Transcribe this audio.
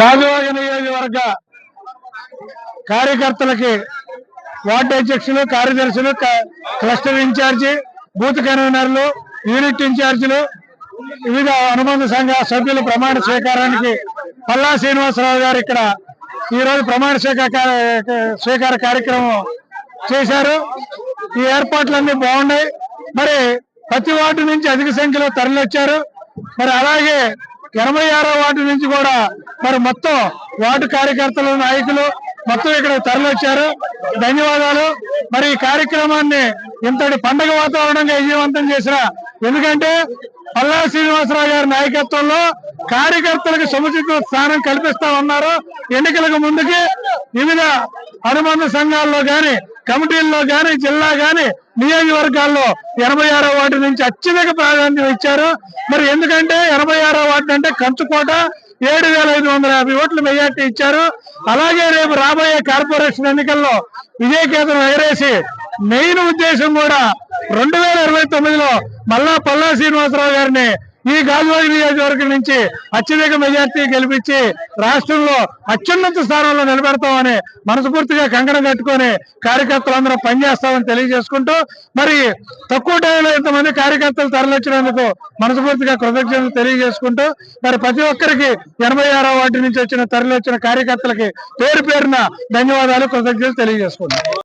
గాజువాక నియోజకవర్గ కార్యకర్తలకి వార్డు అధ్యక్షులు కార్యదర్శులు క- క్లస్టర్ ఇన్ఛార్జి బూత్ కన్వీనర్లు యూనిట్ ఇన్ఛార్జీలు వివిధ అనుబంధ సంఘ సభ్యులు ప్రమాణ స్వీకారానికి పల్లా శ్రీనివాసరావు గారు ఇక్కడ ఈ రోజు ప్రమాణ స్వీకార స్వీకార కార్యక్రమం చేశారు. ఈ ఏర్పాట్లన్నీ బాగున్నాయి. మరి ప్రతి వార్డు నుంచి అధిక సంఖ్యలో తరలివచ్చారు. మరి అలాగే ఎనభై ఆరో వార్డు నుంచి కూడా మరి మొత్తం వార్డు కార్యకర్తలు నాయకులు మొత్తం ఇక్కడ తరలివచ్చారు. ధన్యవాదాలు. మరి ఈ కార్యక్రమాన్ని ఇంతటి పండగ వాతావరణంగా విజయవంతం చేసిన ఎందుకంటే పల్లా శ్రీనివాసరావు గారి నాయకత్వంలో కార్యకర్తలకు సముచిత స్థానం కల్పిస్తా ఉన్నారు. ఎన్నికలకు ముందుకి వివిధ అనుబంధ సంఘాల్లో కానీ కమిటీల్లో కానీ జిల్లా కానీ నియోజకవర్గాల్లో ఎనభై ఆరో వార్డు నుంచి అత్యధిక ప్రాధాన్యం ఇచ్చారు. మరి ఎందుకంటే ఎనభై ఆరో వార్డు అంటే కంచుకోట ఏడు వేల ఐదు వందల యాభై ఓట్లు మెజార్టీ ఇచ్చారు. అలాగే రేపు రాబోయే కార్పొరేషన్ ఎన్నికల్లో విజయకేతనం ఎగరేసి మెయిన్ ఉద్దేశం కూడా రెండు వేల ఇరవై తొమ్మిదిలో మళ్ళా పల్లా శ్రీనివాసరావు గారిని ఈ గాజువాడ నియోజకవర్గం నుంచి అత్యధిక మెజార్టీ గెలిపించి రాష్ట్రంలో అత్యున్నత స్థానంలో నిలబెడతామని మనస్ఫూర్తిగా కంకణం కట్టుకొని కార్యకర్తలందరూ పనిచేస్తామని తెలియజేసుకుంటూ మరి తక్కువ టైంలో ఇంతమంది కార్యకర్తలు తరలించినందుకు మనస్ఫూర్తిగా కృతజ్ఞతలు తెలియజేసుకుంటూ మరి ప్రతి ఒక్కరికి ఎనభై ఆరో వార్డు నుంచి వచ్చిన తరలి వచ్చిన కార్యకర్తలకి పేరు పేరున ధన్యవాదాలు కృతజ్ఞతలు తెలియజేసుకుంటాం